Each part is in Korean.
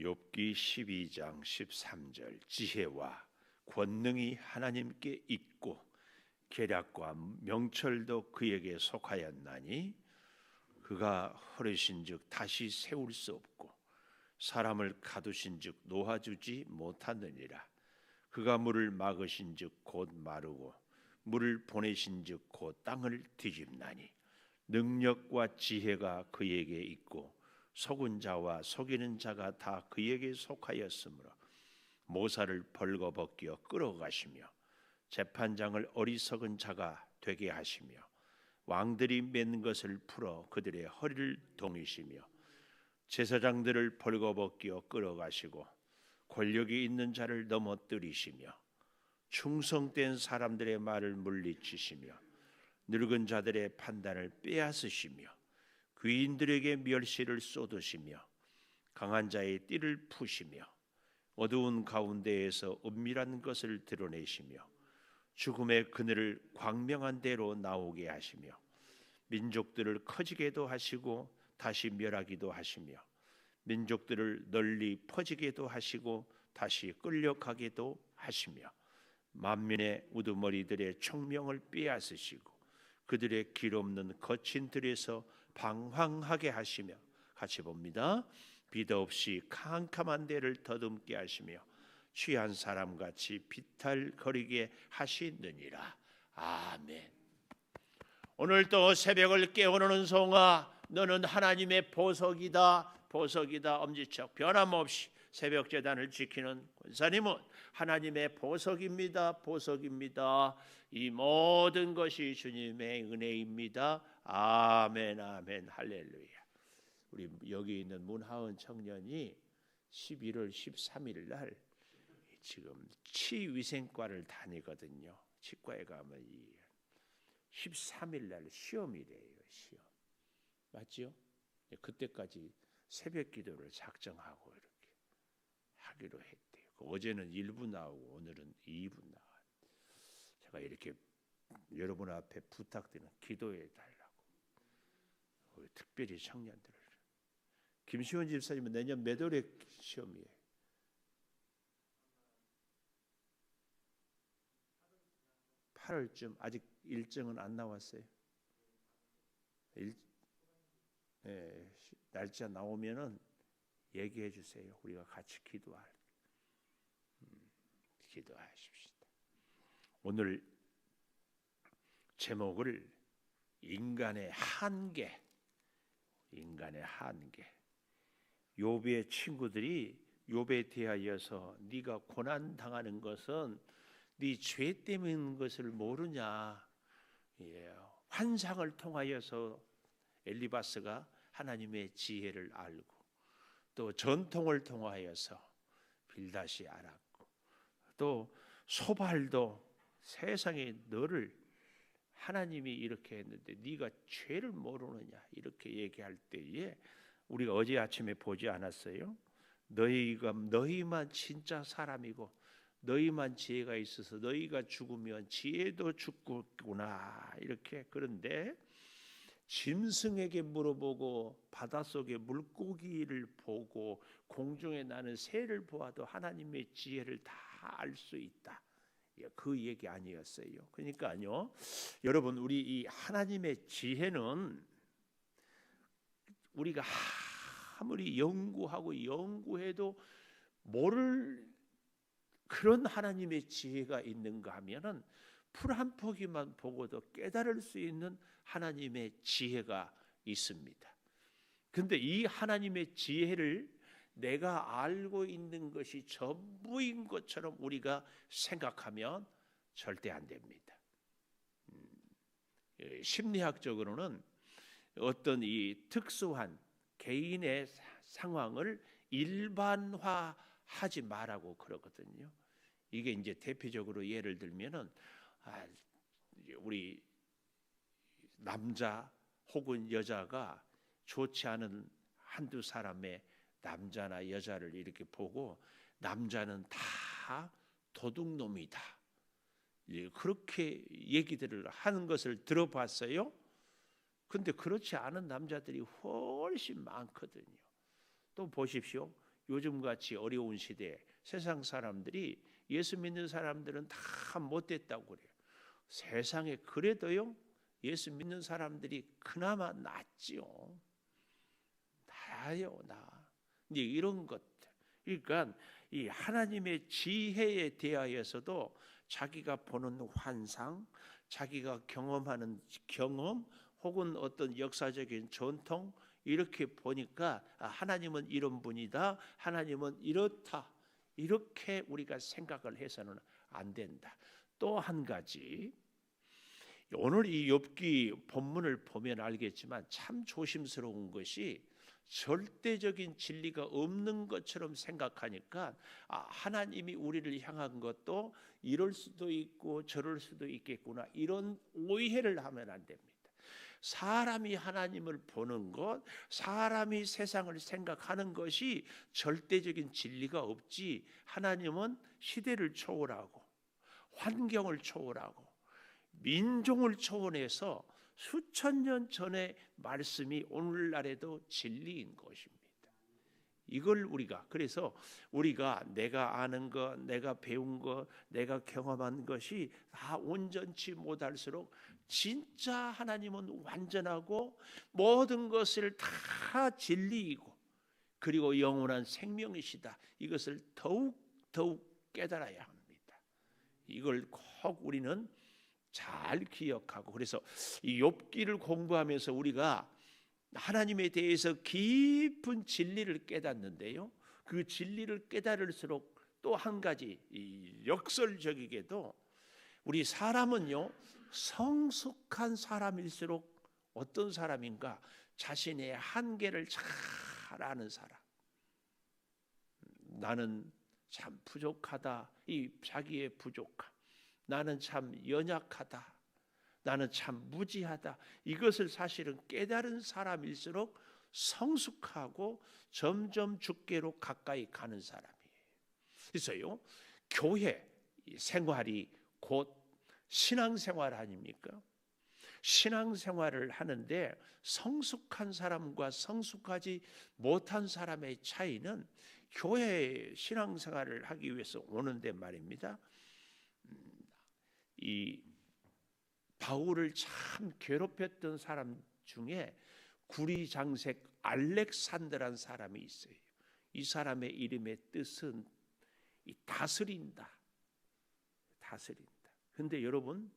욥기 12장 13절 지혜와 권능이 하나님께 있고 계략과 명철도 그에게 속하였나니 그가 허르신즉 다시 세울 수 없고 사람을 가두신즉 놓아주지 못하느니라. 그가 물을 막으신즉 곧 마르고 물을 보내신즉 곧 땅을 뒤집나니 능력과 지혜가 그에게 있고 속은 자와 속이는 자가 다 그에게 속하였으므로 모사를 벌거벗겨 끌어가시며 재판장을 어리석은 자가 되게 하시며 왕들이 맨 것을 풀어 그들의 허리를 동이시며 제사장들을 벌거벗겨 끌어가시고 권력이 있는 자를 넘어뜨리시며 충성된 사람들의 말을 물리치시며 늙은 자들의 판단을 빼앗으시며 귀인들에게 멸시를 쏟으시며 강한 자의 띠를 푸시며 어두운 가운데에서 은밀한 것을 드러내시며 죽음의 그늘을 광명한 대로 나오게 하시며 민족들을 커지게도 하시고 다시 멸하기도 하시며 민족들을 널리 퍼지게도 하시고 다시 끌려가게도 하시며 만민의 우두머리들의 총명을 빼앗으시고 그들의 길 없는 거친 들에서 방황하게 하시며 같이 봅니다. 비도 없이 캄캄한 데를 더듬게 하시며 취한 사람 같이 비탈거리게 하시느니라. 아멘. 오늘 또 새벽을 깨우는 송아 너는 하나님의 보석이다 보석이다 엄지척 변함없이 새벽 재단을 지키는 권사님은 하나님의 보석입니다 보석입니다. 이 모든 것이 주님의 은혜입니다. 아멘 아멘. 할렐루야. 우리 여기 있는 문하은 청년이 11월 13일 날 지금 치위생과를 다니거든요. 치과에 가면 이 13일 날 시험이래요 시험. 맞죠? 그때까지 새벽 기도를 작정하고 이렇게 하기로 했대요. 그 어제는 1부 나오고 오늘은 2부 나와. 제가 이렇게 여러분 앞에 부탁드리는 기도해 달라고. 특별히 청년들을. 김시원 집사님은 내년 몇 월에 시험이에요? (8월쯤) 아직 일정은 안 나왔어요. 일, 예, 날짜 나오면은 얘기해 주세요. 우리가 같이 기도할 음, 기도하십시다. 오늘 제목을 인간의 한계, 인간의 한계. 요배의 친구들이 요배에 대하여서 네가 고난 당하는 것은 네 죄 때문인 것을 모르냐. 예, 환상을 통하여서 엘리바스가 하나님의 지혜를 알고 또 전통을 통하여서 빌다시 알았고 또 소발도 세상에 너를 하나님이 이렇게 했는데 네가 죄를 모르느냐 이렇게 얘기할 때에 우리가 어제 아침에 보지 않았어요? 너희가 너희만 진짜 사람이고 너희만 지혜가 있어서 너희가 죽으면 지혜도 죽구나 이렇게 그런데 짐승에게 물어보고 바닷속에 물고기를 보고 공중에 나는 새를 보아도 하나님의 지혜를 다 알 수 있다. 예, 그 얘기 아니었어요. 그러니까요. 여러분 우리 이 하나님의 지혜는 우리가 아무리 연구하고 연구해도 모를 그런 하나님의 지혜가 있는가 하면은 풀 한 포기만 보고도 깨달을 수 있는 하나님의 지혜가 있습니다. 근데 이 하나님의 지혜를 내가 알고 있는 것이 전부인 것처럼 우리가 생각하면 절대 안 됩니다. 음, 예, 심리학적으로는 어떤 이 특수한 개인의 상황을 일반화하지 말라고 그러거든요. 이게 이제 대표적으로 예를 들면은 아, 우리 남자 혹은 여자가 좋지 않은 한두 사람의 남자나 여자를 이렇게 보고 남자는 다 도둑놈이다. 그렇게 얘기들을 하는 것을 들어봤어요. 근데 그렇지 않은 남자들이 훨씬 많거든요. 또 보십시오. 요즘 같이 어려운 시대에 세상 사람들이 예수 믿는 사람들은 다 못됐다고 그래요. 세상에 그래도요 예수 믿는 사람들이 그나마 낫지요. 나요 나. 이제 이런 것들. 그러니까 이 하나님의 지혜에 대하여서도 자기가 보는 환상, 자기가 경험하는 경험 혹은 어떤 역사적인 전통 이렇게 보니까 아, 하나님은 이런 분이다. 하나님은 이렇다. 이렇게 우리가 생각을 해서는 안 된다. 또 한 가지 오늘 이 욥기 본문을 보면 알겠지만 참 조심스러운 것이 절대적인 진리가 없는 것처럼 생각하니까 아, 하나님이 우리를 향한 것도 이럴 수도 있고 저럴 수도 있겠구나 이런 오해를 하면 안 됩니다. 사람이 하나님을 보는 것, 사람이 세상을 생각하는 것이 절대적인 진리가 없지. 하나님은 시대를 초월하고 환경을 초월하고 민족을 초월해서 수천 년 전의 말씀이 오늘날에도 진리인 것입니다. 이걸 우리가 그래서 우리가 내가 아는 것, 내가 배운 것, 내가 경험한 것이 다 온전치 못할수록 진짜 하나님은 완전하고 모든 것을 다 진리이고 그리고 영원한 생명이시다. 이것을 더욱 더욱 깨달아야 합니다. 이걸 꼭 우리는 잘 기억하고 그래서 이 욥기를 공부하면서 우리가 하나님에 대해서 깊은 진리를 깨닫는데요. 그 진리를 깨달을수록 또 한 가지 역설적이게도 우리 사람은요 성숙한 사람일수록 어떤 사람인가 자신의 한계를 잘 아는 사람. 나는 참 부족하다. 이 자기의 부족함. 나는 참 연약하다. 나는 참 무지하다. 이것을 사실은 깨달은 사람일수록 성숙하고 점점 주께로 가까이 가는 사람이에요. 그래서요, 교회 생활이 곧 신앙생활 아닙니까? 신앙생활을 하는데 성숙한 사람과 성숙하지 못한 사람의 차이는 교회 신앙생활을 하기 위해서 오는데 말입니다. 음, 이 바울을 참 괴롭혔던 사람 중에 구리장색 알렉산드란 사람이 있어요. 이 사람의 이름의 뜻은 다스린다. 다스린다. 근데 여러분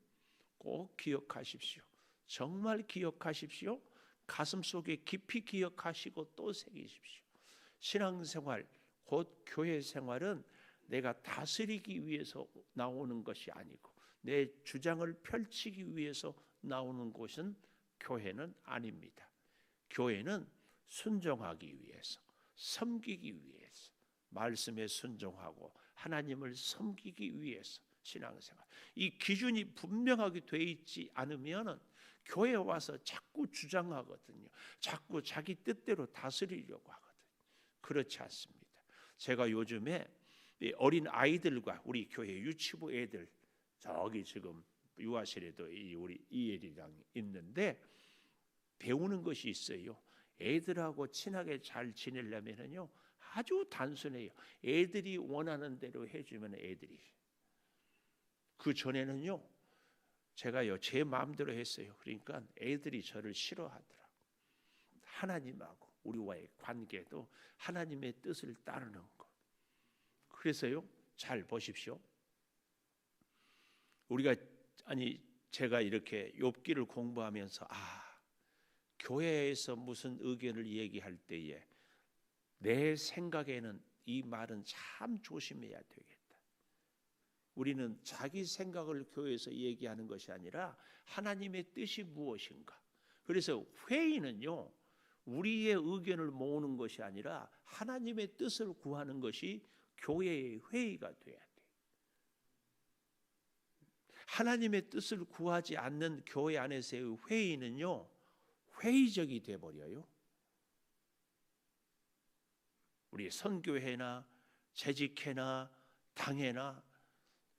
꼭 기억하십시오. 정말 기억하십시오. 가슴 속에 깊이 기억하시고 또 새기십시오. 신앙생활 곧 교회 생활은 내가 다스리기 위해서 나오는 것이 아니고 내 주장을 펼치기 위해서 나오는 곳은 교회는 아닙니다. 교회는 순종하기 위해서, 섬기기 위해서, 말씀에 순종하고 하나님을 섬기기 위해서 신앙생활. 이 기준이 분명하게 돼 있지 않으면은 교회 와서 자꾸 주장하거든요. 자꾸 자기 뜻대로 다스리려고 하거든요. 그렇지 않습니다. 제가 요즘에 어린 아이들과 우리 교회 유치부 애들 저기 지금 유아실에도 이 우리 이엘이랑 있는데 배우는 것이 있어요. 애들하고 친하게 잘 지내려면은요 아주 단순해요. 애들이 원하는 대로 해주면 애들이 그 전에는요 제가요 제 마음대로 했어요. 그러니까 애들이 저를 싫어하더라. 하나님하고 우리와의 관계도 하나님의 뜻을 따르는 것. 그래서요 잘 보십시오. 우리가 아니 제가 이렇게 욥기를 공부하면서 아 교회에서 무슨 의견을 얘기할 때에 내 생각에는 이 말은 참 조심해야 되겠다. 우리는 자기 생각을 교회에서 얘기하는 것이 아니라 하나님의 뜻이 무엇인가. 그래서 회의는요, 우리의 의견을 모으는 것이 아니라 하나님의 뜻을 구하는 것이 교회의 회의가 돼야 돼. 하나님의 뜻을 구하지 않는 교회 안에서의 회의는요, 회의적이 돼 버려요. 우리 선교회나 재직회나 당회나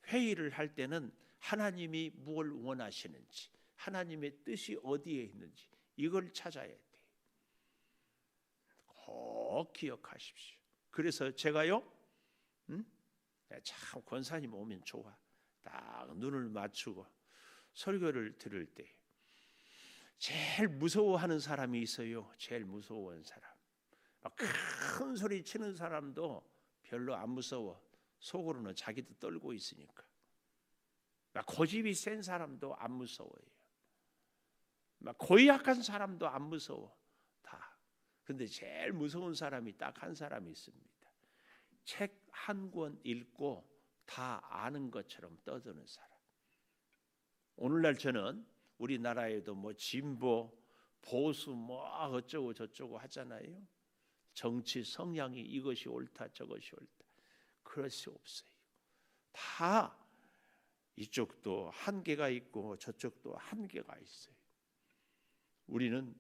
회의를 할 때는 하나님이 무엇 원하시는지, 하나님의 뜻이 어디에 있는지 이걸 찾아야 돼. 꼭 기억하십시오. 그래서 제가요, 음? 참 권사님 오면 좋아. 딱 눈을 맞추고 설교를 들을 때 제일 무서워하는 사람이 있어요. 제일 무서워하는 사람. 큰 소리 치는 사람도 별로 안 무서워. 속으로는 자기도 떨고 있으니까. 막 고집이 센 사람도 안 무서워요. 막 고약한 사람도 안 무서워. 다. 근데 제일 무서운 사람이 딱 한 사람이 있습니다. 책 한 권 읽고 다 아는 것처럼 떠드는 사람. 오늘날 저는 우리나라에도 뭐 진보, 보수 뭐 어쩌고 저쩌고 하잖아요. 정치 성향이 이것이 옳다 저것이 옳다. 그럴 수 없어요. 다 이쪽도 한계가 있고 저쪽도 한계가 있어요. 우리는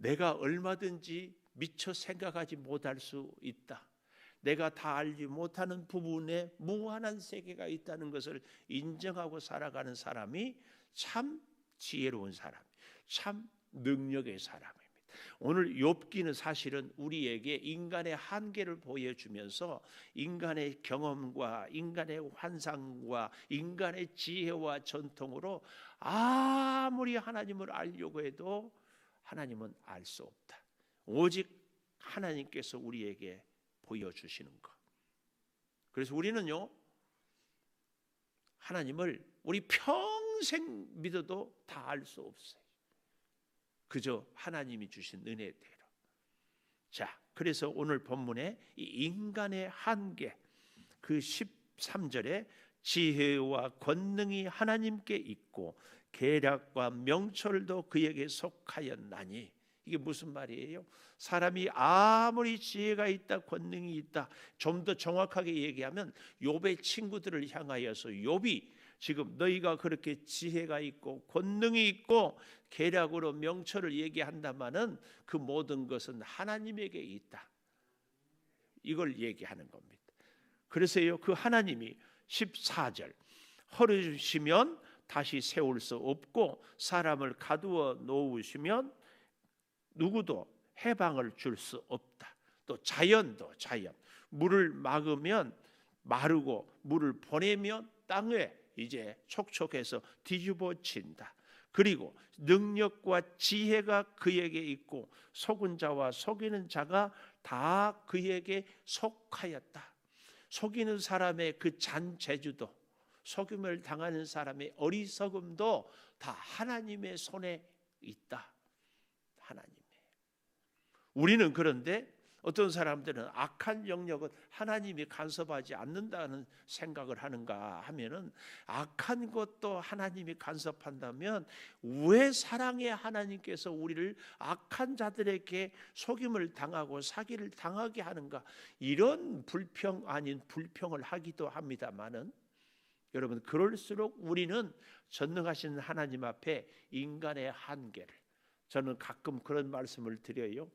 내가 얼마든지 미처 생각하지 못할 수 있다. 내가 다 알지 못하는 부분에 무한한 세계가 있다는 것을 인정하고 살아가는 사람이 참 지혜로운 사람, 참 능력의 사람입니다. 오늘 욥기는 사실은 우리에게 인간의 한계를 보여주면서 인간의 경험과 인간의 환상과 인간의 지혜와 전통으로 아무리 하나님을 알려고 해도 하나님은 알 수 없다. 오직 하나님께서 우리에게 보여주시는 것. 그래서 우리는요 하나님을 우리 평생 믿어도 다 알 수 없어요. 그저 하나님이 주신 은혜대로. 자, 그래서 오늘 본문에 이 인간의 한계 그 13절에 지혜와 권능이 하나님께 있고 계략과 명철도 그에게 속하였나니 이게 무슨 말이에요? 사람이 아무리 지혜가 있다, 권능이 있다, 좀 더 정확하게 얘기하면 욥의 친구들을 향하여서 욥이 지금 너희가 그렇게 지혜가 있고 권능이 있고 계략으로 명철을 얘기한다마는 그 모든 것은 하나님에게 있다. 이걸 얘기하는 겁니다. 그래서요 그 하나님이 14절 허르시면 다시 세울 수 없고 사람을 가두어 놓으시면 누구도 해방을 줄 수 없다. 또 자연도 자연 물을 막으면 마르고 물을 보내면 땅에 이제 촉촉해서 뒤집어진다. 그리고 능력과 지혜가 그에게 있고 속은 자와 속이는 자가 다 그에게 속하였다. 속이는 사람의 그 잔재주도 속임을 당하는 사람의 어리석음도 다 하나님의 손에 있다. 하나님의. 우리는 그런데 어떤 사람들은 악한 영역은 하나님이 간섭하지 않는다는 생각을 하는가 하면은 악한 것도 하나님이 간섭한다면 왜 사랑의 하나님께서 우리를 악한 자들에게 속임을 당하고 사기를 당하게 하는가 이런 불평 아닌 불평을 하기도 합니다만은 여러분 그럴수록 우리는 전능하신 하나님 앞에 인간의 한계를 저는 가끔 그런 말씀을 드려요.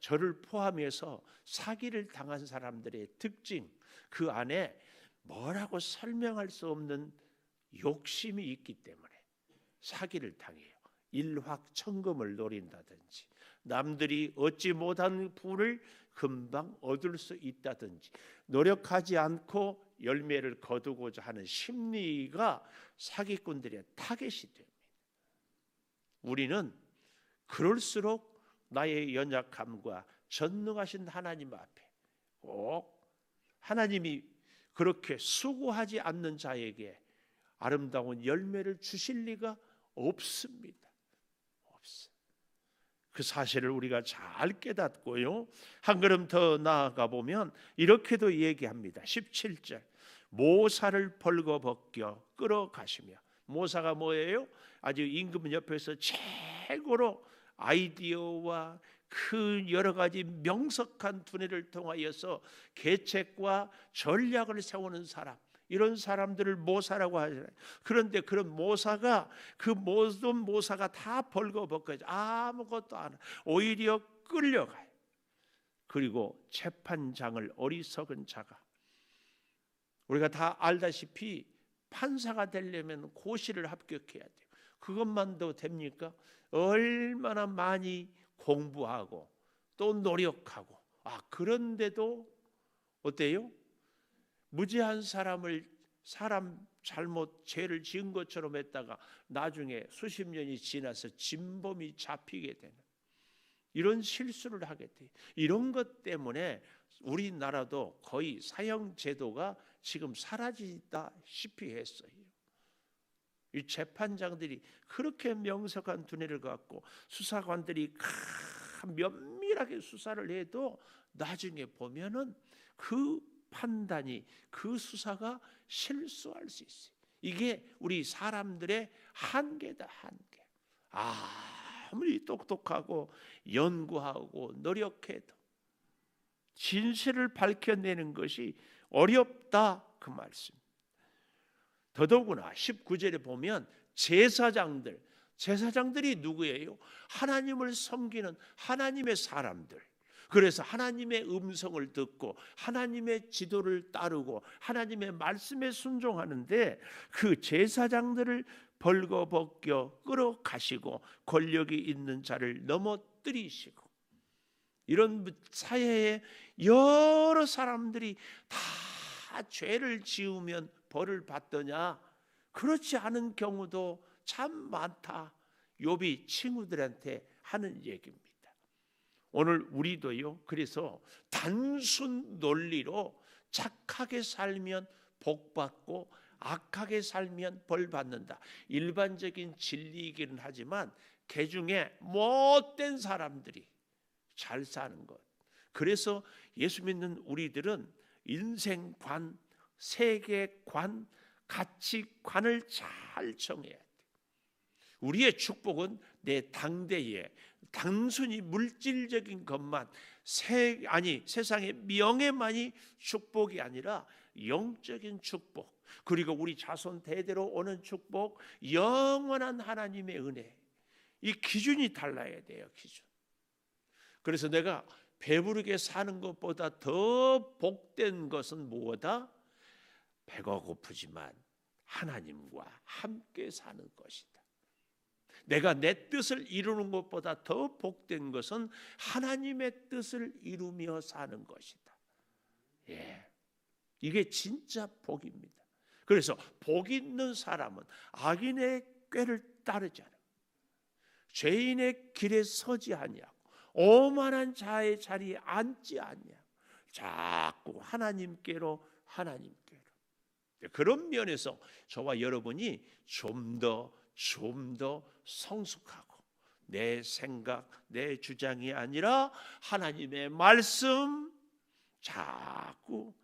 저를 포함해서 사기를 당한 사람들의 특징 그 안에 뭐라고 설명할 수 없는 욕심이 있기 때문에 사기를 당해요. 일확천금을 노린다든지 남들이 얻지 못한 부를 금방 얻을 수 있다든지 노력하지 않고 열매를 거두고자 하는 심리가 사기꾼들의 타겟이 됩니다. 우리는 그럴수록 나의 연약함과 전능하신 하나님 앞에 꼭 하나님이 그렇게 수고하지 않는 자에게 아름다운 열매를 주실 리가 없습니다. 없어. 그 사실을 우리가 잘 깨닫고요. 한 걸음 더 나아가 보면 이렇게도 얘기합니다. 17절. 모사를 벌거벗겨 끌어가시며 모사가 뭐예요? 아주 임금 옆에서 최고로 아이디어와 그 여러 가지 명석한 두뇌를 통하여서 계책과 전략을 세우는 사람 이런 사람들을 모사라고 하잖아요. 그런데 그런 모사가 그 모든 모사가 다 벌거벗겨 아무것도 안 오히려 끌려가요. 그리고 재판장을 어리석은 자가 우리가 다 알다시피 판사가 되려면 고시를 합격해야 돼요. 그것만도 됩니까? 얼마나 많이 공부하고 또 노력하고 아 그런데도 어때요? 무죄한 사람을 사람 잘못 죄를 지은 것처럼 했다가 나중에 수십 년이 지나서 진범이 잡히게 되는 이런 실수를 하게 돼. 이런 것 때문에 우리나라도 거의 사형 제도가 지금 사라지다시피 했어요. 이 재판장들이 그렇게 명석한 두뇌를 갖고 수사관들이 면밀하게 수사를 해도 나중에 보면은 그 판단이 그 수사가 실수할 수 있어요. 이게 우리 사람들의 한계다 한계. 아무리 똑똑하고 연구하고 노력해도 진실을 밝혀내는 것이 어렵다 그 말씀. 더더구나 19절에 보면 제사장들 제사장들이 누구예요? 하나님을 섬기는 하나님의 사람들. 그래서 하나님의 음성을 듣고 하나님의 지도를 따르고 하나님의 말씀에 순종하는데 그 제사장들을 벌거벗겨 끌어가시고 권력이 있는 자를 넘어뜨리시고 이런 사회에 여러 사람들이 다 죄를 지으면 벌을 받더냐 그렇지 않은 경우도 참 많다. 욥이 친구들한테 하는 얘기입니다. 오늘 우리도요. 그래서 단순 논리로 착하게 살면 복 받고 악하게 살면 벌 받는다. 일반적인 진리이기는 하지만 개 중에 못된 사람들이 잘 사는 것. 그래서 예수 믿는 우리들은 인생관, 세계관, 가치관을 잘 정해야 돼. 우리의 축복은 내 당대에 단순히 물질적인 것만 세 아니 세상의 명예만이 축복이 아니라 영적인 축복 그리고 우리 자손 대대로 오는 축복 영원한 하나님의 은혜 이 기준이 달라야 돼요 기준 그래서 내가 배부르게 사는 것보다 더 복된 것은 무엇다 배가 고프지만 하나님과 함께 사는 것이다 내가 내 뜻을 이루는 것보다 더 복된 것은 하나님의 뜻을 이루며 사는 것이다. 예. 이게 진짜 복입니다. 그래서 복 있는 사람은 악인의 꾀를 따르지 않아. 죄인의 길에 서지 아니하고 오만한 자의 자리에 앉지 않냐. 자꾸 하나님께로 하나님께로. 그런 면에서 저와 여러분이 좀 더 좀 더 성숙하고 내 생각, 내 주장이 아니라 하나님의 말씀 자꾸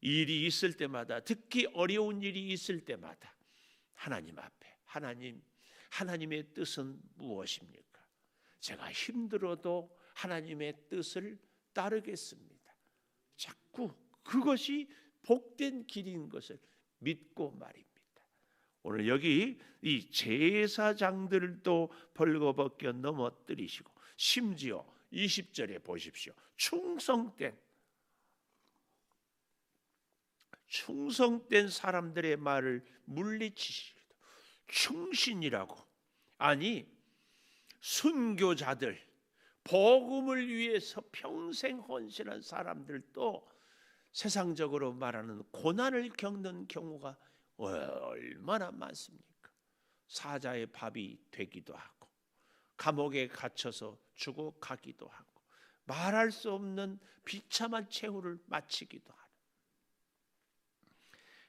일이 있을 때마다 특히 어려운 일이 있을 때마다 하나님 앞에 하나님 하나님의 뜻은 무엇입니까? 제가 힘들어도 하나님의 뜻을 따르겠습니다. 자꾸 그것이 복된 길인 것을 믿고 말입니다. 오늘 여기 이 제사장들도 벌거벗겨 넘어뜨리시고 심지어 20절에 보십시오. 충성된 충성된 사람들의 말을 물리치시기도 충신이라고 아니 순교자들 복음을 위해서 평생 헌신한 사람들도 세상적으로 말하는 고난을 겪는 경우가 얼마나 많습니까? 사자의 밥이 되기도 하고 감옥에 갇혀서 죽어가기도 하고 말할 수 없는 비참한 최후를 마치기도 하는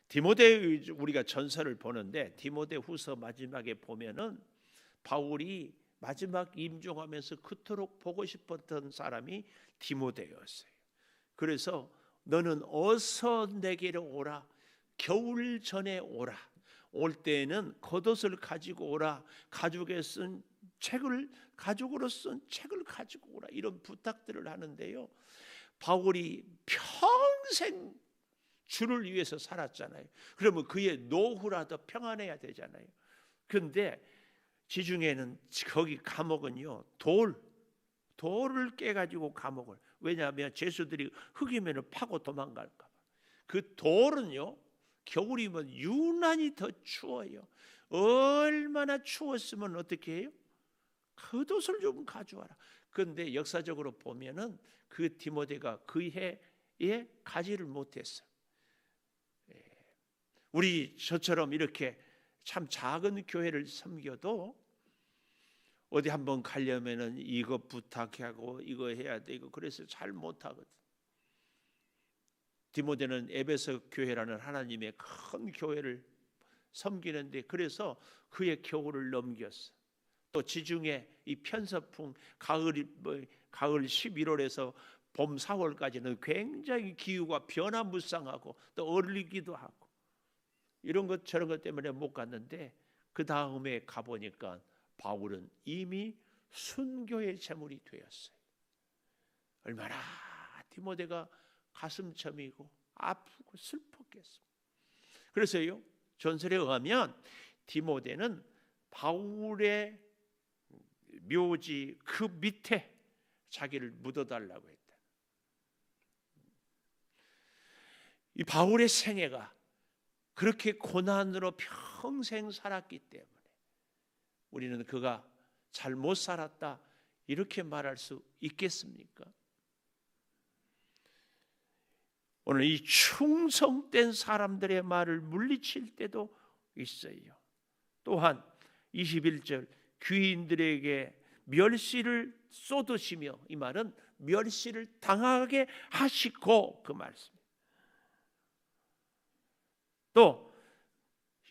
디모데 우리가 전설을 보는데 디모데 후서 마지막에 보면은 바울이 마지막 임종하면서 그토록 보고 싶었던 사람이 디모데였어요. 그래서 너는 어서 내게로 오라. 겨울 전에 오라. 올 때에는 겉옷을 가지고 오라. 가죽에 쓴 책을 가죽으로 쓴 책을 가지고 오라. 이런 부탁들을 하는데요. 바울이 평생 주를 위해서 살았잖아요. 그러면 그의 노후라도 평안해야 되잖아요. 그런데 지중해는 거기 감옥은요 돌 돌을 깨 가지고 감옥을 왜냐하면 죄수들이 흑이면 파고 도망갈까 봐. 그 돌은요 겨울이면 유난히 더 추워요. 얼마나 추웠으면 어떻게 해요? 겉옷을 좀 가져와라. 그런데 역사적으로 보면은 그 디모데가 그해 예, 가지를 못했어. 예. 우리 저처럼 이렇게 참 작은 교회를 섬겨도 어디 한번 가려면은 이거 부탁하고 이거 해야 돼 이거 그래서 잘 못하거든. 디모데는 에베소 교회라는 하나님의 큰 교회를 섬기는데 그래서 그의 겨울을 넘겼어. 또 지중해 이 편서풍 가을 뭐, 가을 11월에서 봄 4월까지는 굉장히 기후가 변화무쌍하고 또 얼리기도 하고 이런 것 저런 것 때문에 못 갔는데 그 다음에 가 보니까 바울은 이미 순교의 제물이 되었어요. 얼마나 디모데가 가슴점이고 아프고 슬펐겠습니다. 그래서요 전설에 의하면 디모데는 바울의 묘지 그 밑에 자기를 묻어달라고 했다. 이 바울의 생애가 그렇게 고난으로 평생 살았기 때문에 우리는 그가 잘 못 살았다 이렇게 말할 수 있겠습니까? 오늘 이 충성된 사람들의 말을 물리칠 때도 있어요. 또한 21절 귀인들에게 멸시를 쏟으시며 이 말은 멸시를 당하게 하시고 그 말씀. 또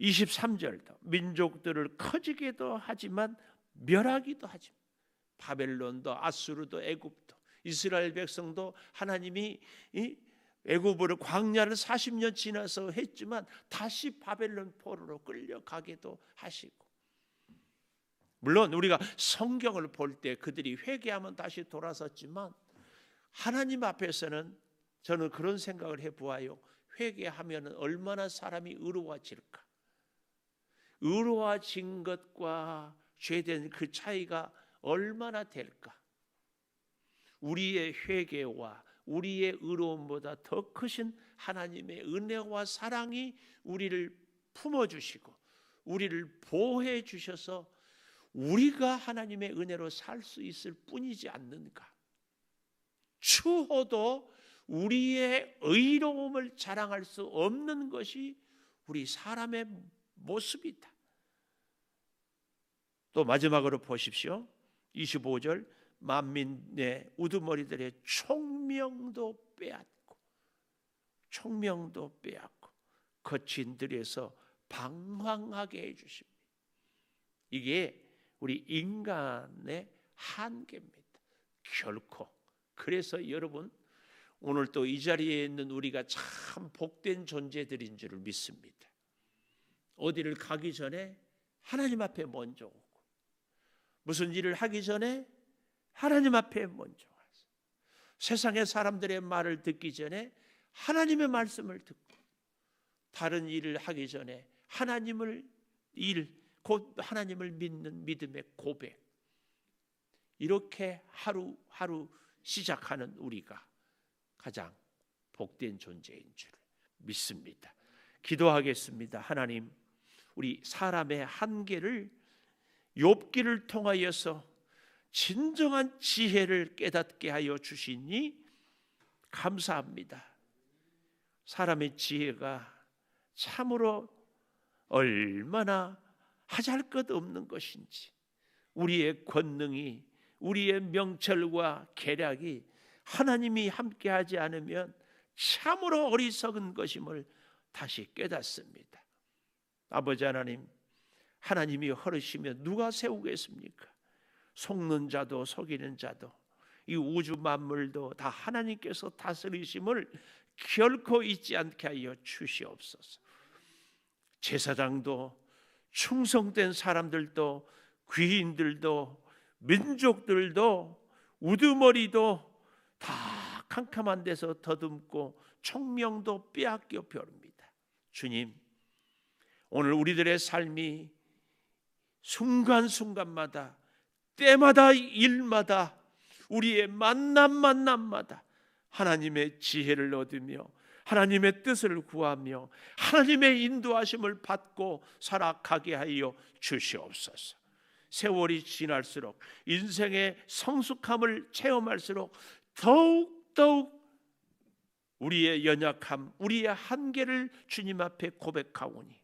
23절도 민족들을 커지게도 하지만 멸하기도 하지. 바벨론도 아수르도 애굽도 이스라엘 백성도 하나님이 이 애굽으로 광야를 40년 지나서 했지만 다시 바벨론 포로로 끌려가기도 하시고 물론 우리가 성경을 볼 때 그들이 회개하면 다시 돌아섰지만 하나님 앞에서는 저는 그런 생각을 해 보아요. 회개하면 얼마나 사람이 의로워질까? 의로워진 것과 죄된 그 차이가 얼마나 될까? 우리의 회개와 우리의 의로움보다 더 크신 하나님의 은혜와 사랑이 우리를 품어 주시고 우리를 보호해 주셔서 우리가 하나님의 은혜로 살 수 있을 뿐이지 않는가? 추호도 우리의 의로움을 자랑할 수 없는 것이 우리 사람의 모습이다. 또 마지막으로 보십시오. 25절 만민의 우두머리들의 총명도 빼앗고 총명도 빼앗고 거친 들에서 방황하게 해 주십니다. 이게 우리 인간의 한계입니다. 결코. 그래서 여러분 오늘 또 이 자리에 있는 우리가 참 복된 존재들인 줄을 믿습니다. 어디를 가기 전에 하나님 앞에 먼저 오고 무슨 일을 하기 전에 하나님 앞에 먼저 와서 세상의 사람들의 말을 듣기 전에 하나님의 말씀을 듣고 다른 일을 하기 전에 하나님을 일, 곧 하나님을 믿는 믿음의 고백 이렇게 하루하루 시작하는 우리가 가장 복된 존재인 줄 믿습니다. 기도하겠습니다. 하나님, 우리 사람의 한계를 욥기를 통하여서 진정한 지혜를 깨닫게 하여 주시니 감사합니다. 사람의 지혜가 참으로 얼마나 하잘 것 없는 것인지 우리의 권능이 우리의 명철과 계략이 하나님이 함께하지 않으면 참으로 어리석은 것임을 다시 깨닫습니다. 아버지 하나님, 하나님이 허르시면 누가 세우겠습니까? 속는 자도 속이는 자도 이 우주 만물도 다 하나님께서 다스리심을 결코 잊지 않게 하여 주시옵소서. 제사장도 충성된 사람들도 귀인들도 민족들도 우두머리도 다 캄캄한 데서 더듬고 총명도 빼앗겨 버립니다. 주님, 오늘 우리들의 삶이 순간순간마다 때마다 일마다 우리의 만남 만남마다 하나님의 지혜를 얻으며 하나님의 뜻을 구하며 하나님의 인도하심을 받고 살아가게 하여 주시옵소서. 세월이 지날수록 인생의 성숙함을 체험할수록 더욱 더욱 우리의 연약함, 우리의 한계를 주님 앞에 고백하오니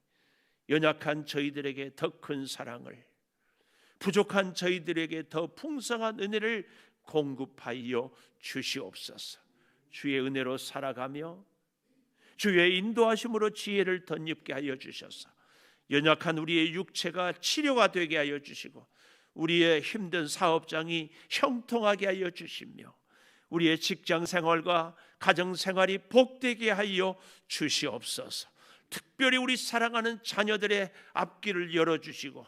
연약한 저희들에게 더 큰 사랑을 부족한 저희들에게 더 풍성한 은혜를 공급하여 주시옵소서. 주의 은혜로 살아가며 주의 인도하심으로 지혜를 덧입게 하여 주셔서 연약한 우리의 육체가 치료가 되게 하여 주시고 우리의 힘든 사업장이 형통하게 하여 주시며 우리의 직장 생활과 가정 생활이 복되게 하여 주시옵소서. 특별히 우리 사랑하는 자녀들의 앞길을 열어 주시고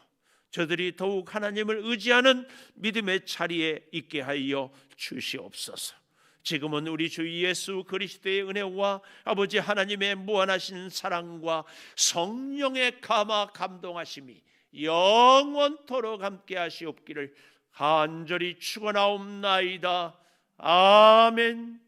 저들이 더욱 하나님을 의지하는 믿음의 자리에 있게 하여 주시옵소서. 지금은 우리 주 예수 그리스도의 은혜와 아버지 하나님의 무한하신 사랑과 성령의 감화 감동하심이 영원토록 함께 하시옵기를 간절히 축원하옵나이다. 아멘.